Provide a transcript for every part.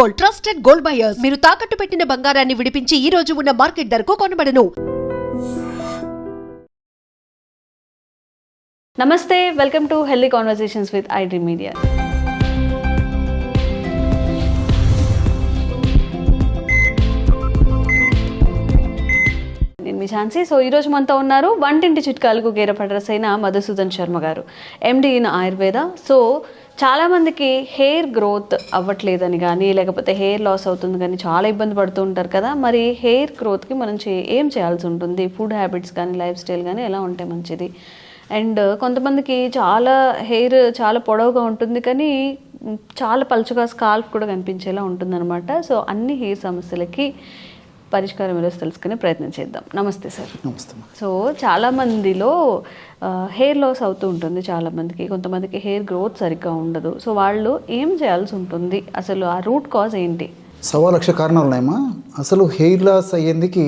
Gold trusted gold buyers. మీరు తాకట్టు పెట్టిన బంగారాన్ని విడిపించి ఈ రోజు ఉన్న మార్కెట్ ధరకు కొనబడను. నమస్తే welcome to healthy conversations with iDream media. Jhansi. So ఈరోజు మనతో ఉన్నారు వంటింటి చిట్కాలకు గేరపడ్రస్ అయిన Madhusudan Sharma garu MD in Ayurveda. So చాలామందికి హెయిర్ గ్రోత్ అవ్వట్లేదని కానీ లేకపోతే హెయిర్ లాస్ అవుతుంది కానీ చాలా ఇబ్బంది పడుతూ ఉంటారు కదా. మరి హెయిర్ గ్రోత్కి మనం చే ఏం చేయాల్సి ఉంటుంది? ఫుడ్ హ్యాబిట్స్ కానీ లైఫ్ స్టైల్ కానీ ఎలా ఉంటే మంచిది? అండ్ కొంతమందికి చాలా హెయిర్ చాలా పొడవుగా ఉంటుంది కానీ చాలా పలుచగా స్కాల్ఫ్ కూడా కనిపించేలా ఉంటుందన్నమాట. సో అన్ని హెయిర్ సమస్యలకి పరిష్కారం ఈరోజు తెలుసుకునే ప్రయత్నం చేద్దాం. నమస్తే సార్. నమస్తే. సో చాలా మందిలో హెయిర్ లాస్ అవుతూ ఉంటుంది చాలా మందికి. కొంతమందికి హెయిర్ గ్రోత్ సరిగ్గా ఉండదు. సో వాళ్ళు ఏం చేయాల్సి ఉంటుంది? అసలు ఆ రూట్ కాజ్ ఏంటి? సవా లక్ష కారణాలు ఉన్నాయమ్మా. అసలు హెయిర్ లాస్ అయ్యేందుకు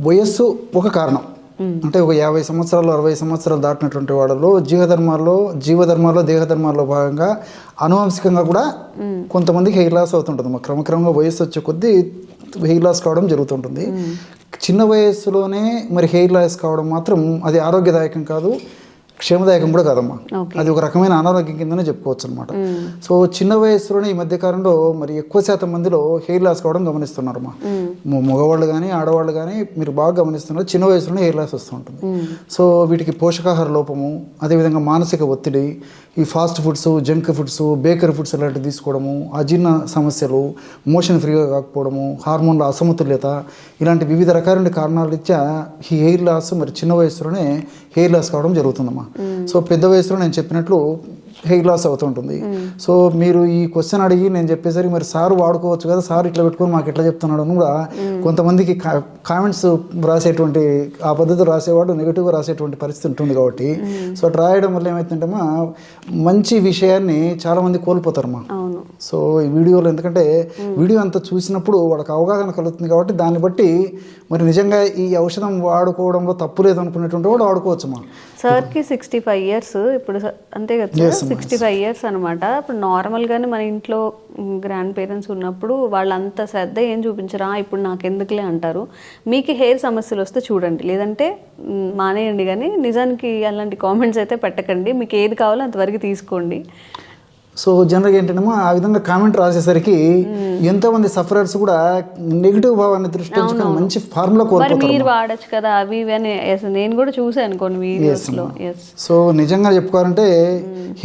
వయస్సు ఒక కారణం. అంటే ఒక యాభై సంవత్సరాలు అరవై సంవత్సరాలు దాటినటువంటి వాళ్ళలో జీవధర్మాల్లో జీవధర్మాల్లో దేహధర్మాల్లో భాగంగా అనువంశికంగా కూడా కొంతమందికి హెయిర్ లాస్ అవుతుంటుంది. అమ్మా. క్రమక్రమంగా వయస్సు వచ్చే కొద్దీ హెయిర్ లాస్ కావడం జరుగుతుంటుంది. చిన్న వయస్సులోనే మరి హెయిర్ లాస్ కావడం మాత్రం అది ఆరోగ్యదాయకం కాదు. క్షేమదాయకం కూడా కాదమ్మా. అది ఒక రకమైన అనారోగ్యం కిందనే చెప్పుకోవచ్చు అనమాట సో చిన్న వయసులోనే ఈ మధ్య కాలంలో మరి ఎక్కువ శాతం మందిలో హెయిర్ లాస్ కావడం గమనిస్తున్నారు మా మగవాళ్ళు కానీ ఆడవాళ్ళు కానీ మీరు బాగా గమనిస్తున్నారు చిన్న వయసులోనే హెయిర్ లాస్ వస్తూ ఉంటుంది. సో వీటికి పోషకాహార లోపము అదేవిధంగా మానసిక ఒత్తిడి ఈ fast foods junk foods bakery foods ఇలాంటివి తీసుకోవడము అజీర్ణ సమస్యలు మోషన్ ఫ్రీగా కాకపోవడము హార్మోన్ల అసమతుల్యత ఇలాంటి వివిధ రకాలైన కారణాల రీత్యా ఈ హెయిర్ లాస్ మరి చిన్న వయసులోనే హెయిర్ లాస్ కావడం జరుగుతుందమ్మా. సో పెద్ద వయసులో నేను చెప్పినట్లు హెయిర్ లాస్ అవుతుంటుంది. సో మీరు ఈ క్వశ్చన్ అడిగి నేను చెప్పేసరికి మరి సార్ వాడుకోవచ్చు కదా సార్ ఇట్లా పెట్టుకొని మాకు ఎట్లా చెప్తున్నాడు అని కూడా కొంతమందికి కామెంట్స్ రాసేటువంటి ఆ పద్ధతి రాసేవాడు నెగిటివ్గా రాసేటువంటి పరిస్థితి ఉంటుంది కాబట్టి. సో అట్లా రాయడం వల్ల ఏమవుతుందంటేమా మంచి విషయాన్ని చాలామంది కోల్పోతారమ్మా సో ఈ వీడియోలో ఎందుకంటే వీడియో అంతా చూసినప్పుడు వాళ్ళకి అవగాహన కలుగుతుంది కాబట్టి దాన్ని బట్టి మరి నిజంగా ఈ ఔషధం వాడుకోవడంలో తప్పు లేదు అనుకునేటువంటి వాడు వాడుకోవచ్చమ్మా. సార్కి సిక్స్టీ ఫైవ్ ఇయర్స్ ఇప్పుడు అంతే కదా సిక్స్టీ ఫైవ్ ఇయర్స్ అనమాట ఇప్పుడు నార్మల్గానే మన ఇంట్లో గ్రాండ్ పేరెంట్స్ ఉన్నప్పుడు వాళ్ళంత శ్రద్ధ ఏం చూపించరా? ఇప్పుడు నాకు ఎందుకులే అంటారు. మీకు హెయిర్ సమస్యలు వస్తే చూడండి. లేదంటే మానేయండి కానీ నిజానికి అలాంటి కామెంట్స్ అయితే పెట్టకండి. మీకు ఏది కావాలో అంతవరకు తీసుకోండి. సో జనరల్గా ఏంటంటే ఆ విధంగా కామెంట్ రాసేసరికి ఎంతో మంది సఫరర్స్ కూడా నెగిటివ్ భావాన్ని దృష్టి ఉంచుకొని మంచి ఫార్ములా కోల్పోతారు మీరు వాడచ్చు కదా అవి ఇవి అని. Yes, నేను కూడా చూసాను కొన్ని వీడియోస్లో ఎస్ సో నిజంగా చెప్పుకోవాలంటే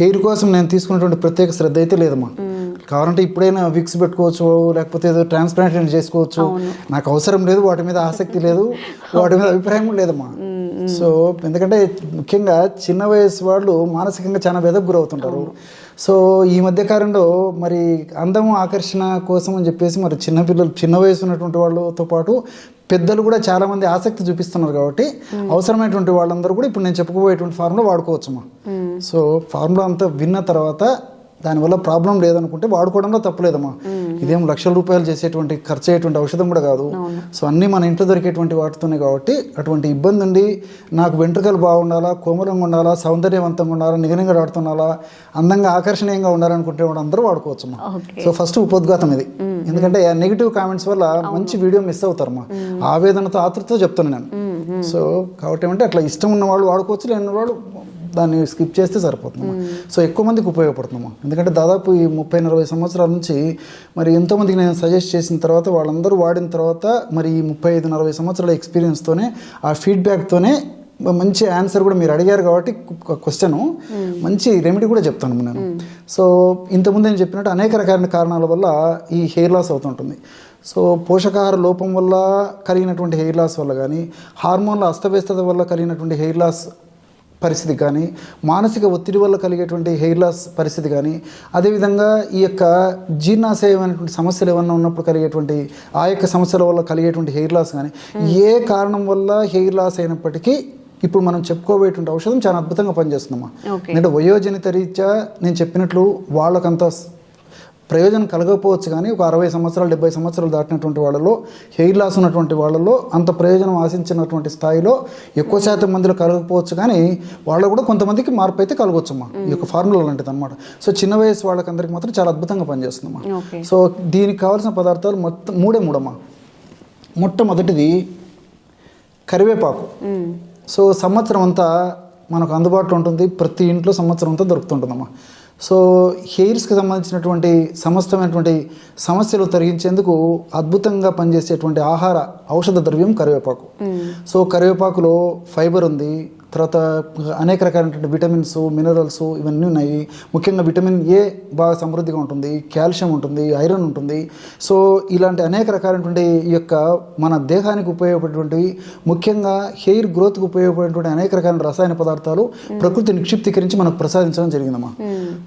హెయిర్ కోసం నేను తీసుకున్నటువంటి ప్రత్యేక శ్రద్ధ అయితే లేదమ్మా. కావాలంటే ఇప్పుడైనా విక్స్ పెట్టుకోవచ్చు లేకపోతే ఏదో ట్రాన్స్ప్లాంట్ చేసుకోవచ్చు. నాకు అవసరం లేదు వాటి మీద ఆసక్తి లేదు వాటి మీద అభిప్రాయం లేదమ్మా. సో ఎందుకంటే ముఖ్యంగా చిన్న వయసు వాళ్ళు మానసికంగా చాలా వెదకు గురవుతుంటారు. సో ఈ మధ్య కాలంలో మరి అందం ఆకర్షణ కోసం అని చెప్పేసి మరి చిన్న పిల్లలు చిన్న వయసు ఉన్నటువంటి వాళ్ళతో పాటు పెద్దలు కూడా చాలా మంది ఆసక్తి చూపిస్తున్నారు కాబట్టి అవసరమైనటువంటి వాళ్ళందరూ కూడా ఇప్పుడు నేను చెప్పుకోబోయేటువంటి ఫార్ములా వాడుకోవచ్చమ్మా. సో ఫార్ములా అంతా విన్న తర్వాత దానివల్ల ప్రాబ్లం లేదనుకుంటే వాడుకోవడంలో తప్పులేదమ్మా. ఇదేం లక్షల రూపాయలు చేసేటువంటి ఖర్చు అయ్యేటువంటి ఔషధం కూడా కాదు. సో అన్నీ మన ఇంట్లో దొరికేటువంటి వాటితోనే కాబట్టి అటువంటి ఇబ్బంది ఉండి నాకు వెంట్రుకలు బాగుండాలా కోమలంగా ఉండాలా సౌందర్యవంతంగా ఉండాలా నిగనిగలాడుతుండాలా అందంగా ఆకర్షణీయంగా ఉండాలనుకుంటే అందరూ వాడుకోవచ్చమ్మా. Okay. సో ఫస్ట్ ఉపోద్ఘాతం ఇది. ఎందుకంటే నెగిటివ్ కామెంట్స్ వల్ల మంచి వీడియో మిస్ అవుతారమ్మా. ఆవేదనతో ఆతృతతో చెప్తాను నేను. సో కాబట్టి ఏమంటే అట్లా ఇష్టం ఉన్న వాళ్ళు వాడుకోవచ్చు లేని వాళ్ళు దాన్ని స్కిప్ చేస్తే సరిపోతుందమ్మా. సో ఎక్కువ మందికి ఉపయోగపడుతుందమ్మా. ఎందుకంటే దాదాపు ఈ ముప్పై నలభై సంవత్సరాల నుంచి మరి ఎంతోమందికి నేను సజెస్ట్ చేసిన తర్వాత వాళ్ళందరూ వాడిన తర్వాత మరి ఈ ముప్పై ఐదు నలభై సంవత్సరాల ఎక్స్పీరియన్స్తోనే ఆ ఫీడ్బ్యాక్తోనే మంచి ఆన్సర్ కూడా మీరు అడిగారు కాబట్టి క్వశ్చన్ మంచి రెమెడీ కూడా చెప్తాను నేను. సో ఇంతకుముందు నేను చెప్పినట్టు అనేక రకాల కారణాల వల్ల ఈ హెయిర్ లాస్ అవుతుంటుంది. సో పోషకాహార లోపం వల్ల కలిగినటువంటి హెయిర్ లాస్ వల్ల కానీ హార్మోన్ల అస్తవ్యస్తత వల్ల కలిగినటువంటి హెయిర్ లాస్ పరిస్థితి కానీ మానసిక ఒత్తిడి వల్ల కలిగేటువంటి హెయిర్ లాస్ పరిస్థితి కానీ అదేవిధంగా ఈ యొక్క జీర్ణాశయం అనేటువంటి సమస్యలు ఏమన్నా ఉన్నప్పుడు కలిగేటువంటి ఆ యొక్క సమస్యల వల్ల కలిగేటువంటి హెయిర్ లాస్ కానీ ఏ కారణం వల్ల హెయిర్ లాస్ అయినప్పటికీ ఇప్పుడు మనం చెప్పుకోబోయేటువంటి ఔషధం చాలా అద్భుతంగా పనిచేస్తుందమ్మా. ఎందుకంటే వయోజనిత రీత్యా నేను చెప్పినట్లు వాళ్ళకంత ప్రయోజనం కలగకపోవచ్చు కానీ ఒక అరవై సంవత్సరాలు డెబ్బై సంవత్సరాలు దాటినటువంటి వాళ్ళలో హెయిర్ లాస్ ఉన్నటువంటి వాళ్ళలో అంత ప్రయోజనం ఆశించినటువంటి స్థాయిలో ఎక్కువ శాతం మందిలో కలగకపోవచ్చు కానీ వాళ్ళు కూడా కొంతమందికి మార్పు అయితే కలగొచ్చమ్మా. ఈ యొక్క ఫార్ములా లాంటిది అనమాట సో చిన్న వయసు వాళ్ళకందరికి మాత్రం చాలా అద్భుతంగా పనిచేస్తుందమ్మా. ఓకే. సో దీనికి కావాల్సిన పదార్థాలు మొత్తం మూడే మూడమ్మా. మొట్టమొదటిది కరివేపాకు. సో సంవత్సరం అంతా మనకు అందుబాటులో ఉంటుంది. ప్రతి ఇంట్లో సంవత్సరం అంతా దొరుకుతుంటుందమ్మా. సో హెయిర్స్కి సంబంధించినటువంటి సమస్తమైనటువంటి సమస్యలు తొలగించేందుకు అద్భుతంగా పనిచేసేటువంటి ఆహార ఔషధ ద్రవ్యం కరివేపాకు. సో కరివేపాకులో ఫైబర్ ఉంది తర్వాత అనేక రకాలైనటువంటి విటమిన్స్ మినరల్స్ ఇవన్నీ ఉన్నాయి. ముఖ్యంగా విటమిన్ ఏ బాగా సమృద్ధిగా ఉంటుంది కాల్షియం ఉంటుంది ఐరన్ ఉంటుంది. సో ఇలాంటి అనేక రకాలైనటువంటి ఈ యొక్క మన దేహానికి ఉపయోగపడేటువంటివి ముఖ్యంగా హెయిర్ గ్రోత్కి ఉపయోగపడేటువంటి అనేక రకాల రసాయన పదార్థాలు ప్రకృతి నిక్షిప్తీకరించి మనకు ప్రసాదించడం జరిగిందమ్మా.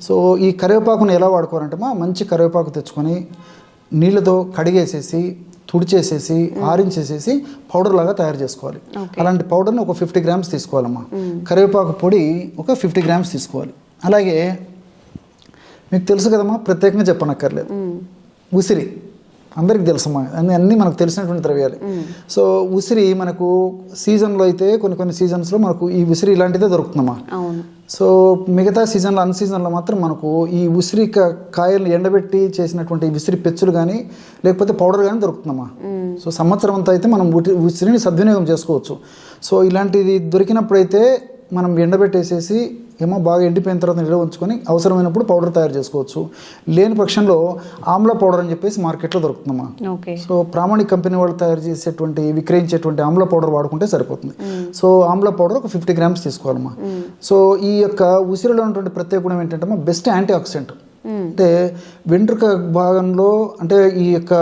సో ఈ కరివేపాకును ఎలా వాడుకోవాలంటే మా మంచి కరివేపాకు తెచ్చుకొని నీళ్ళతో కడిగేసేసి తుడిచేసేసి ఆరించేసేసి పౌడర్ లాగా తయారు చేసుకోవాలి. అలాంటి పౌడర్ని ఒక ఫిఫ్టీ గ్రామ్స్ తీసుకోవాలమ్మా. కరివేపాకు పొడి ఒక ఫిఫ్టీ గ్రామ్స్ తీసుకోవాలి. అలాగే మీకు తెలుసు కదమ్మా ప్రత్యేకంగా చెప్పనక్కర్లేదు. ఉసిరి. అందరికీ తెలుసమ్మా అన్ని అన్నీ మనకు తెలిసినటువంటి ద్రవ్యాలు. సో ఉసిరి మనకు సీజన్లో అయితే కొన్ని కొన్ని సీజన్స్లో మనకు ఈ ఉసిరి ఇలాంటిదే దొరుకుతుందమ్మా. సో మిగతా సీజన్లో అన్ సీజన్లో మాత్రం మనకు ఈ ఉసిరి క- కాయలను ఎండబెట్టి చేసినటువంటి ఉసిరి పెచ్చులు కానీ లేకపోతే పౌడర్ కానీ దొరుకుతుందమ్మా. సో సంవత్సరం అంతా అయితే మనం ఉసిరిని సద్వినియోగం చేసుకోవచ్చు. సో ఇలాంటిది దొరికినప్పుడైతే మనం ఎండబెట్టేసేసి ఏమో బాగా ఎండిపోయిన తర్వాత నిల్వ ఉంచుకొని అవసరమైనప్పుడు పౌడర్ తయారు చేసుకోవచ్చు. లేని పక్షంలో ఆమ్ల పౌడర్ అని చెప్పేసి మార్కెట్లో దొరుకుతుందమ్మా. సో ప్రామాణిక కంపెనీ వాళ్ళు తయారు చేసేటువంటి విక్రయించేటువంటి ఆమ్ల పౌడర్ వాడుకుంటే సరిపోతుంది. సో ఆమ్ల పౌడర్ ఒక ఫిఫ్టీ గ్రామ్స్ తీసుకోవాలమ్మా. సో ఈ యొక్క ఉసిరిలో ఉన్నటువంటి ప్రత్యేక గుణం ఏంటంటే బెస్ట్ యాంటీ ఆక్సిడెంట్. అంటే వెంట్రుక భాగంలో అంటే ఈ యొక్క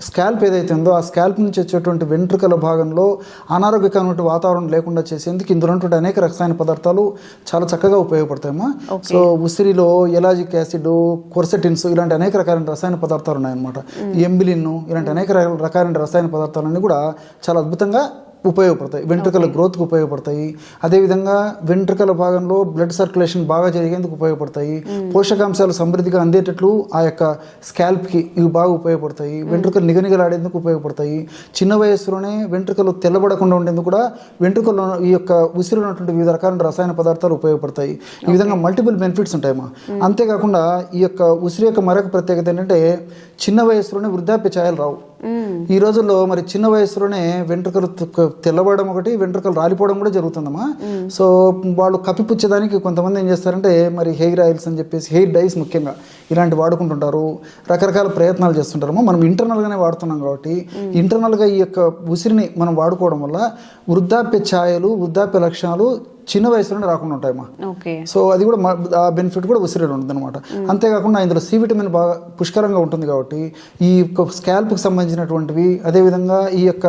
స్కాల్ప్ ఏదైతే ఉందో ఆ స్కాల్ప్ నుంచి వచ్చేటువంటి వెంట్రుకల భాగంలో అనారోగ్యకరమైన వాతావరణం లేకుండా చేసేందుకు ఇందులో ఉన్నటువంటి అనేక రసాయన పదార్థాలు చాలా చక్కగా ఉపయోగపడతాయమ్మా. సో ఉసిరిలో ఎలాజిక్ యాసిడ్ కొర్సెటిన్స్ ఇలాంటి అనేక రకాలైన రసాయన పదార్థాలు ఉన్నాయన్నమాట. ఎంబిలిన్ ఇలాంటి అనేక రకాల- రకాలైన రసాయన పదార్థాలన్నీ కూడా చాలా అద్భుతంగా ఉపయోగపడతాయి. వెంట్రుకల గ్రోత్కి ఉపయోగపడతాయి. అదేవిధంగా వెంట్రుకల భాగంలో బ్లడ్ సర్క్యులేషన్ బాగా జరిగేందుకు ఉపయోగపడతాయి. పోషకాంశాలు సమృద్ధిగా అందేటట్లు ఆ యొక్క స్కాల్ప్కి ఇవి బాగా ఉపయోగపడతాయి. వెంట్రుకలు నిగనిగలాడేందుకు ఉపయోగపడతాయి. చిన్న వయస్సులోనే వెంట్రుకలు తెల్లబడకుండా ఉండేందుకు కూడా వెంట్రుకల్లో ఈ యొక్క ఉసిరిలో ఉన్నటువంటి వివిధ రకాల రసాయన పదార్థాలు ఉపయోగపడతాయి. ఈ విధంగా మల్టిపుల్ బెనిఫిట్స్ ఉంటాయమ్మా. అంతేకాకుండా ఈ యొక్క ఉసిరి యొక్క మరొక ప్రత్యేకత ఏంటంటే చిన్న వయస్సులోనే వృద్ధాప్య ఛాయలు రావు. ఈ రోజుల్లో మరి చిన్న వయసులోనే వెంట్రుకలు తెల్లవడం తెల్లబడడం ఒకటి వెంట్రుకలు రాలిపోవడం కూడా జరుగుతుందమ్మా. సో వాళ్ళు కప్పిపుచ్చేదానికి కొంతమంది ఏం చేస్తారంటే మరి హెయిర్ ఆయిల్స్ అని చెప్పేసి హెయిర్ డైస్ ముఖ్యంగా ఇలాంటి వాడుకుంటుంటారు. రకరకాల ప్రయత్నాలు చేస్తుంటారమ్మా. మనం ఇంటర్నల్గానే వాడుతున్నాం కాబట్టి ఇంటర్నల్గా ఈ యొక్క ఉసిరిని మనం వాడుకోవడం వల్ల వృద్ధాప్య ఛాయలు వృద్ధాప్య లక్షణాలు చిన్న వయసులోనే రాకుండా ఉంటాయమ్మా. ఓకే. సో అది కూడా ఆ బెనిఫిట్ కూడా ఉసిరిలో ఉంటుంది అనమాట అంతేకాకుండా ఇందులో సి విటమిన్ బాగా పుష్కలంగా ఉంటుంది కాబట్టి ఈ యొక్క స్కాల్ప్కి సంబంధించినటువంటివి అదేవిధంగా ఈ యొక్క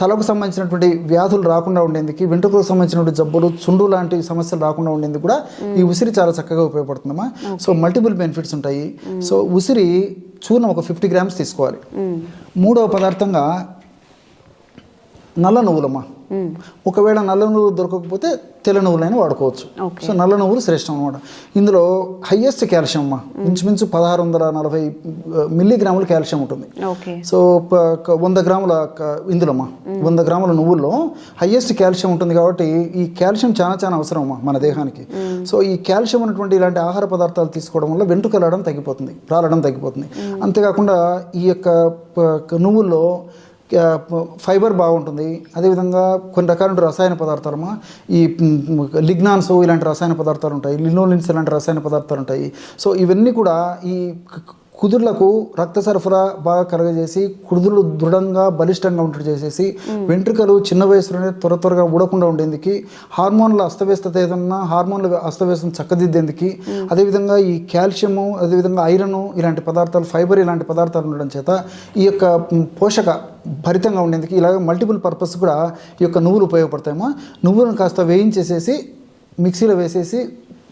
తలకు సంబంధించినటువంటి వ్యాధులు రాకుండా ఉండేందుకు వెంట్రుకలకు సంబంధించినటువంటి జబ్బులు చుండు లాంటి సమస్యలు రాకుండా ఉండేందుకు కూడా ఈ ఉసిరి చాలా చక్కగా ఉపయోగపడుతుందమ్మా. సో మల్టిపుల్ బెనిఫిట్స్ ఉంటాయి. సో ఉసిరి చూర్ణం ఒక ఫిఫ్టీ గ్రామ్స్ తీసుకోవాలి. మూడవ పదార్థంగా నల్ల నువ్వులమ్మా. ఒకవేళ నల్ల నువ్వులు దొరకకపోతే తెల్ల నువ్వులైనా వాడుకోవచ్చు. సో నల్ల నువ్వులు శ్రేష్టం అనమాట ఇందులో హయ్యెస్ట్ కాల్షియం అమ్మా ఇంచుమించు పదహారు వందల నలభై మిల్లీగ్రాముల కాల్షియం ఉంటుంది. సో వంద గ్రాముల ఇందులోమ్మా వంద గ్రాముల నువ్వుల్లో హయ్యెస్ట్ కాల్షియం ఉంటుంది కాబట్టి ఈ కాల్షియం చాలా చాలా అవసరం అమ్మా మన దేహానికి. సో ఈ కాల్షియం ఉన్నటువంటి ఇలాంటి ఆహార పదార్థాలు తీసుకోవడం వల్ల వెంట్రుకలడం తగ్గిపోతుంది రాలడం తగ్గిపోతుంది. అంతేకాకుండా ఈ యొక్క నువ్వుల్లో ఫైబర్ బాగుంటుంది. అదేవిధంగా కొన్ని రకాల రసాయన పదార్థాలమా ఈ లిగ్నాన్స్ ఇలాంటి రసాయన పదార్థాలు ఉంటాయి లినోలిన్స్ ఇలాంటి రసాయన పదార్థాలు ఉంటాయి సో ఇవన్నీ కూడా ఈ కుదుర్లకు రక్త సరఫరా బాగా కలగజేసి కుదుర్లు దృఢంగా బలిష్టంగా ఉంటుంది చేసేసి వెంట్రుకలు చిన్న వయసులోనే త్వర త్వరగా ఊడకుండా ఉండేందుకు హార్మోన్ల అస్తవ్యస్తత ఏదన్నా హార్మోన్ల అస్తవ్యస్తం చక్కదిద్దేందుకు అదేవిధంగా ఈ కాల్షియము అదేవిధంగా ఐరన్ ఇలాంటి పదార్థాలు ఫైబర్ ఇలాంటి పదార్థాలు ఉండడం చేత ఈ యొక్క పోషక భరితంగా ఉండేందుకు ఇలాగ మల్టిపుల్ పర్పస్ కూడా ఈ యొక్క నువ్వులు ఉపయోగపడతాయేమో. నువ్వులను కాస్త వేయించేసేసి మిక్సీలో వేసేసి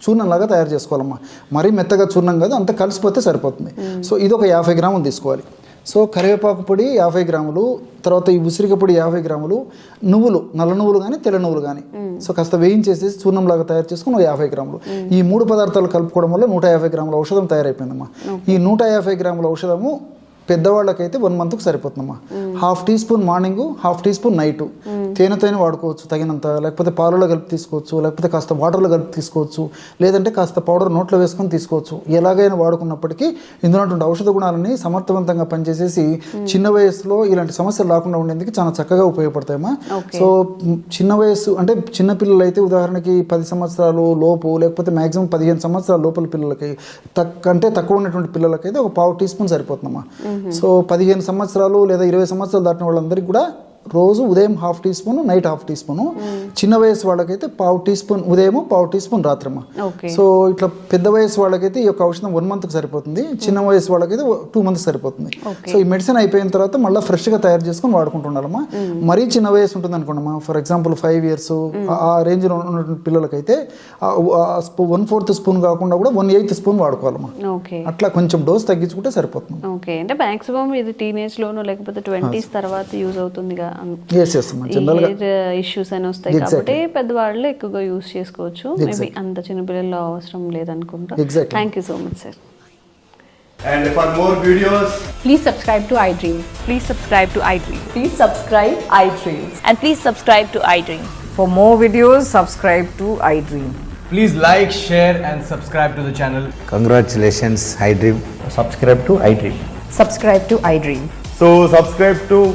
చూర్ణంలాగా తయారు చేసుకోవాలమ్మా. మరీ మెత్తగా చూర్ణం కాదు అంత కలిసిపోతే సరిపోతుంది. సో ఇది ఒక యాభై గ్రాములు తీసుకోవాలి. సో కరివేపాకు పొడి యాభై గ్రాములు తర్వాత ఈ ఉసిరిక పొడి యాభై గ్రాములు నువ్వులు నల్ల నువ్వులు కానీ తెల్ల నువ్వులు కానీ సో కాస్త వేయించేసి చూర్ణంలాగా తయారు చేసుకుని ఒక యాభై గ్రాములు. ఈ మూడు పదార్థాలు కలుపుకోవడం వల్ల నూట యాభై గ్రాముల ఔషధం తయారైపోయిందమ్మా. ఈ నూట యాభై గ్రాముల ఔషధము పెద్దవాళ్ళకైతే వన్ మంత్కి సరిపోతుందమ్మా. Half teaspoon morning half teaspoon night. తేనెతోనే వాడుకోవచ్చు తగినంత లేకపోతే పాలలో కలిపి తీసుకోవచ్చు లేకపోతే కాస్త వాటర్లో కలిపి తీసుకోవచ్చు లేదంటే కాస్త పౌడర్ నోట్లో వేసుకొని తీసుకోవచ్చు. ఎలాగైనా వాడుకున్నప్పటికీ ఇందులో ఔషధ గుణాలని సమర్థవంతంగా పనిచేసేసి చిన్న వయసులో ఇలాంటి సమస్యలు రాకుండా ఉండేందుకు చాలా చక్కగా ఉపయోగపడతాయమ్మా. సో చిన్న వయసు అంటే చిన్న పిల్లలు అయితే ఉదాహరణకి పది సంవత్సరాలు లోపు లేకపోతే మాక్సిమం పదిహేను సంవత్సరాల లోపల పిల్లలకి తక్ అంటే తక్కువ ఉన్నటువంటి పిల్లలకైతే ఒక పావు టీ స్పూన్ సరిపోతుందమ్మా. సో పదిహేను సంవత్సరాలు లేదా ఇరవై సంవత్సరాలు దాటిన వాళ్ళందరికీ కూడా రోజు ఉదయం half teaspoon night half teaspoon. చిన్న వయసు వాళ్ళకైతే పావు టీ స్పూన్ ఉదయం పావు టీ స్పూన్ రాత్రమ్మా. సో ఇట్లా పెద్ద వయసు వాళ్ళకైతే ఈ యొక్క ఔషధం వన్ మంత్కి సరిపోతుంది. చిన్న వయసు వాళ్ళకైతే టూ మంత్స్ సరిపోతుంది. సో ఈ మెడిసిన్ అయిపోయిన తర్వాత మళ్ళీ ఫ్రెష్గా తయారు చేసుకొని వాడుకుంటుండాలమ్మా. మరీ చిన్న వయసు ఉంటుంది అనుకోండమ్మా ఫర్ ఎగ్జాంపుల్ ఫైవ్ ఇయర్స్ ఆ రేంజ్లో ఉన్నటువంటి పిల్లలకైతే వన్ ఫోర్త్ స్పూన్ కాకుండా కూడా వన్ ఎయిత్ స్పూన్ వాడుకోవాలమ్మా. అట్లా కొంచెం డోస్ తగ్గించుకుంటే సరిపోతుంది. ఓకే. అంటే మాక్సిమం ఇది టీనేజ్ లోనో లేకపోతే ట్వంటీస్ తర్వాత యూజ్ అవుతుందిగా ఇష్యూస్ అని వస్తాయి కాబట్టి పెద్దవాళ్ళు ఎక్కువగా యూజ్ చేసుకోవచ్చు మేబీ అంత చిన్నపిల్లల్లో అవసరం లేదనుకుంటా. Thank you so much sir And for more videos, Please subscribe to iDream. Please subscribe to iDream. Please subscribe iDream. And please subscribe to iDream. For more videos, subscribe to iDream. please like, share, and subscribe to the channel. Congratulations, iDream. subscribe to iDream. Subscribe to iDream. So subscribe to